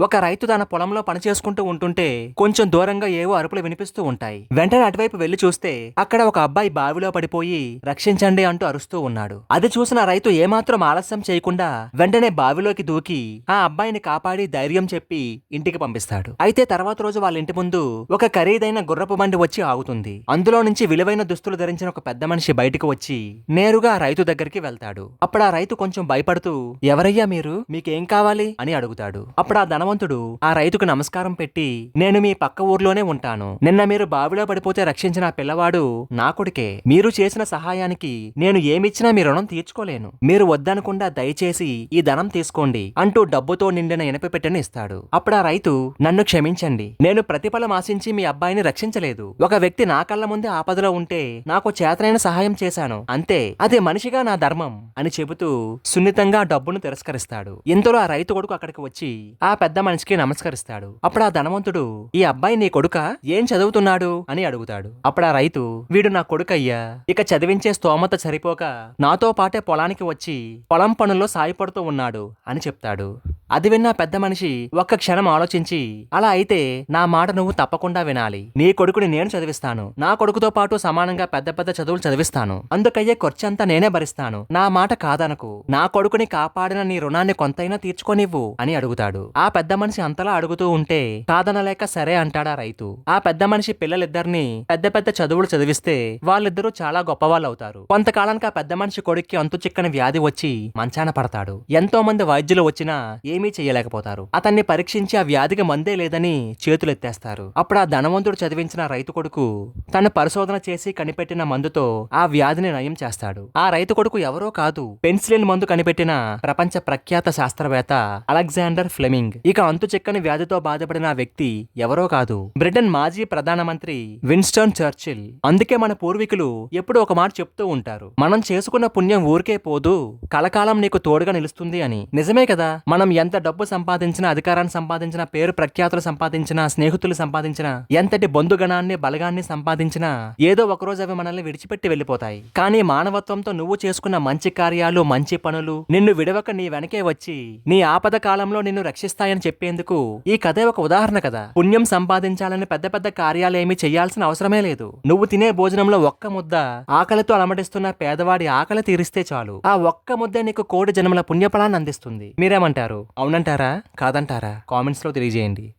ఒక రైతు తన పొలంలో పని చేసుకుంటూ ఉంటుంటే కొంచెం దూరంగా ఏవో అరుపులు వినిపిస్తూ ఉంటాయి. వెంటనే అటువైపు వెళ్ళి చూస్తే అక్కడ ఒక అబ్బాయి బావిలో పడిపోయి రక్షించండి అంటూ అరుస్తూ ఉన్నాడు. అది చూసిన రైతు ఏమాత్రం ఆలస్యం చేయకుండా వెంటనే బావిలోకి దూకి ఆ అబ్బాయిని కాపాడి ధైర్యం చెప్పి ఇంటికి పంపిస్తాడు. అయితే తర్వాత రోజు వాళ్ళ ఇంటి ముందు ఒక ఖరీదైన గుర్రపు బండి వచ్చి ఆగుతుంది. అందులో నుంచి విలువైన దుస్తులు ధరించిన ఒక పెద్ద మనిషి బయటకు వచ్చి నేరుగా ఆ రైతు దగ్గరికి వెళ్తాడు. అప్పుడు ఆ రైతు కొంచెం భయపడుతూ ఎవరయ్యా మీరు? మీకేం కావాలి? అని అడుగుతాడు. అప్పుడు ఆ ధనవంతుడు ఆ రైతుకు నమస్కారం పెట్టి నేను మీ పక్క ఊర్లోనే ఉంటాను. నిన్న మీరు బావిలో పడిపోతే రక్షించిన పిల్లవాడు నా కొడుకే. మీరు చేసిన సహాయానికి నేను ఏమిచ్చినా మీ రుణం తీర్చుకోలేను. మీరు వద్దనకుండా దయచేసి ఈ ధనం తీసుకోండి అంటూ డబ్బుతో నిండిన ఇనప పెట్టెను ఇస్తాడు. అప్పుడు ఆ రైతు నన్ను క్షమించండి. నేను ప్రతిఫలం ఆశించి మీ అబ్బాయిని రక్షించలేదు. ఒక వ్యక్తి నా కళ్ళ ముందే ఆపదలో ఉంటే నాకు చేతనైన సహాయం చేశాను. అంతే అదే మనిషిగా నా ధర్మం అని చెబుతూ సున్నితంగా డబ్బును తిరస్కరిస్తాడు. ఇంతలో ఆ రైతు కొడుకు అక్కడికి వచ్చి ఆ పెద్ద మనిషికి నమస్కరిస్తాడు. అప్పుడు ఆ ధనవంతుడు ఈ అబ్బాయి నీ కొడుక ఏం చదువుతున్నాడు? అని అడుగుతాడు. అప్పుడు ఆ రైతు వీడు నా కొడుకయ్యా ఇక చదివించే స్తోమత సరిపోక నాతో పాటే పొలానికి వచ్చి పొలం పనుల్లో సాయపడుతూ ఉన్నాడు అని చెప్తాడు. అది విన్న పెద్ద మనిషి ఒక్క క్షణం ఆలోచించి అలా అయితే నా మాట నువ్వు తప్పకుండా వినాలి. నీ కొడుకుని నేను చదివిస్తాను. నా కొడుకుతో పాటు సమానంగా పెద్ద పెద్ద చదువులు చదివిస్తాను. అందుకయ్యే ఖర్చంతా నేనే భరిస్తాను. నా మాట కాదనకు. నా కొడుకుని కాపాడిన నీ రుణాన్ని కొంతైనా తీర్చుకోనివ్వు అని అడుగుతాడు. ఆ పెద్ద మనిషి అంతలా అడుగుతూ ఉంటే కాదనలేక సరే అంటాడా రైతు. ఆ పెద్ద మనిషి పిల్లలిద్దరిని పెద్ద పెద్ద చదువులు చదివిస్తే వాళ్ళిద్దరూ చాలా గొప్పవాళ్ళు అవుతారు కొంతకాలానికి ఆ పెద్ద మనిషి కొడుక్కి అంతు చిక్కని వ్యాధి వచ్చి మంచాన పడతాడు. ఎంతో మంది వైద్యులు వచ్చినా ఏమీ చేయలేకపోతారు. అతన్ని పరీక్షించి ఆ వ్యాధికి మందే లేదని చేతులెత్తేస్తారు అప్పుడు ఆ ధనవంతుడు చదివించిన రైతు కొడుకు తన పరిశోధన చేసి కనిపెట్టిన మందుతో ఆ వ్యాధిని నయం చేస్తాడు. ఆ రైతు కొడుకు ఎవరో కాదు పెన్సిలిన్ మందు కనిపెట్టిన ప్రపంచ ప్రఖ్యాత శాస్త్రవేత్త అలెగ్జాండర్ ఫ్లెమింగ్. ఇక అంతు చిక్కని వ్యాధితో బాధపడిన ఆ వ్యక్తి ఎవరో కాదు. బ్రిటన్ మాజీ ప్రధానమంత్రి విన్స్టన్ చర్చిల్. అందుకే మన పూర్వీకులు ఎప్పుడూ ఒక మాట చెప్తూ ఉంటారు. మనం చేసుకున్న పుణ్యం ఊరికే పోదు కలకాలం నీకు తోడుగా నిలుస్తుంది అని. నిజమే కదా? మనం ఎంత ఎంత డబ్బు సంపాదించినా అధికారాన్ని సంపాదించినా పేరు ప్రఖ్యాతులు సంపాదించినా స్నేహితులు సంపాదించినా ఎంతటి బంధుగణాన్ని బలగాన్ని సంపాదించినా ఏదో ఒకరోజు అవి మనల్ని విడిచిపెట్టి వెళ్ళిపోతాయి. కానీ మానవత్వంతో నువ్వు చేసుకున్న మంచి కార్యాలు మంచి పనులు నిన్ను విడవక నీ వెనకే వచ్చి నీ ఆపద కాలంలో నిన్ను రక్షిస్తాయని చెప్పేందుకు ఈ కథే ఒక ఉదాహరణ కదా. పుణ్యం సంపాదించాలని పెద్ద పెద్ద కార్యాలేమీ చేయాల్సిన అవసరమే లేదు. నువ్వు తినే భోజనంలో ఒక్క ముద్ద ఆకలితో అలమటిస్తున్న పేదవాడి ఆకలి తీరిస్తే చాలు. ఆ ఒక్క ముద్ద నీకు కోటి జన్మల పుణ్యఫలాన్ని అందిస్తుంది. మీరేమంటారు? అవునంటారా? కాదంటారా? కామెంట్స్లో తెలియజేయండి.